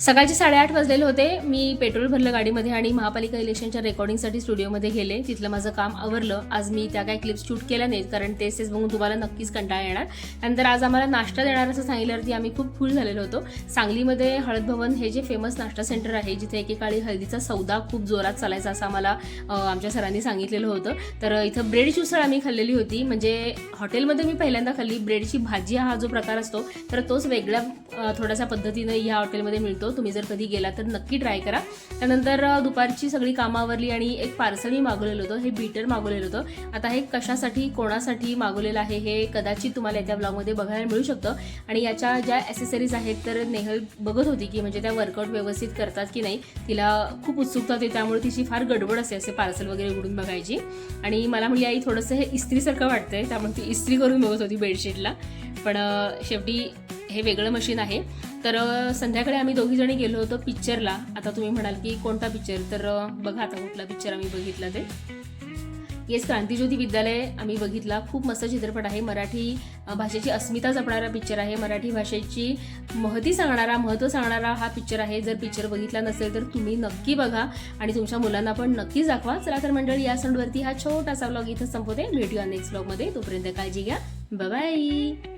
सकाळचे साडेआठ वाजलेले होते. मी पेट्रोल भरलं गाडीमध्ये आणि महापालिका इलेक्शनच्या रेकॉर्डिंगसाठी स्टुडिओमध्ये गेले. तिथलं माझं काम आवरलं. आज मी त्या काही क्लिप्स शूट केल्या नाहीत कारण तेच तेच बघून तुम्हाला नक्कीच कंटाळा येणार. त्यानंतर आज आम्हाला नाश्ता देणार असं सांगितल्यावरती आम्ही खूप फुल झालेलो होतो. सांगलीमध्ये हळद भवन हे जे फेमस नाश्ता सेंटर आहे जिथे एकेकाळी हळदीचा सौदा खूप जोरात चालायचा असं आम्हाला आमच्या सरांनी सांगितलेलं होतं. तर इथं ब्रेडची उसळ आम्ही खाल्लेली होती. म्हणजे हॉटेलमध्ये मी पहिल्यांदा खाल्ली. ब्रेडची भाजी हा जो प्रकार असतो तर तोच वेगळ्या थोड्याशा पद्धतीनं ह्या हॉटेलमध्ये मिळतो. तुम्ही जर कधी गेला तर नक्की ट्राय करा. त्यानंतर दुपारची सगळी कामावरली आणि एक पार्सल मी मागवलेलं होतं. हे बीटर मागवलेलं होतं. आता हे कशासाठी कोणासाठी मागवलेलं आहे हे कदाचित तुम्हाला येत्या ब्लॉगमध्ये बघायला मिळू शकतं. आणि याच्या ज्या ॲसेसरीज आहेत तर नेहल बघत होती की म्हणजे त्या वर्कआउट व्यवस्थित करतात की नाही तिला खूप उत्सुकता होती. त्यामुळे तिची फार गडबड असते असे पार्सल वगैरे उघडून बघायची. आणि मला म्हणजे आई थोडंसं हे इस्त्रीसारखं वाटतंय. त्यामुळे ती इस्त्री करून बघत होती बेडशीटला पण शेवटी हे वेगळं मशीन आहे. तर संध्याकाळी आम्ही दोघी जणी गेलो होतो पिक्चरला. आता तुम्ही म्हणाल की कोणता पिक्चर? तर बघा आता कुठला पिक्चर आम्ही बघितला ते. येस क्रांतिज्योती विद्यालय आम्ही बघितला. खूप मस्त चित्रपट आहे. मराठी भाषेची अस्मिता जपणारा पिक्चर आहे. मराठी भाषेची महती सांगणारा महत्त्व सांगणारा हा पिक्चर आहे. जर पिक्चर बघितला नसेल तर तुम्ही नक्की बघा आणि तुमच्या मुलांना पण नक्कीच दाखवा. चला तर मंडळी या सणवरती हा छोटासा ब्लॉग इथं संपवते. भेटूया नेक्स्ट ब्लॉगमध्ये तोपर्यंत काळजी घ्या. बाय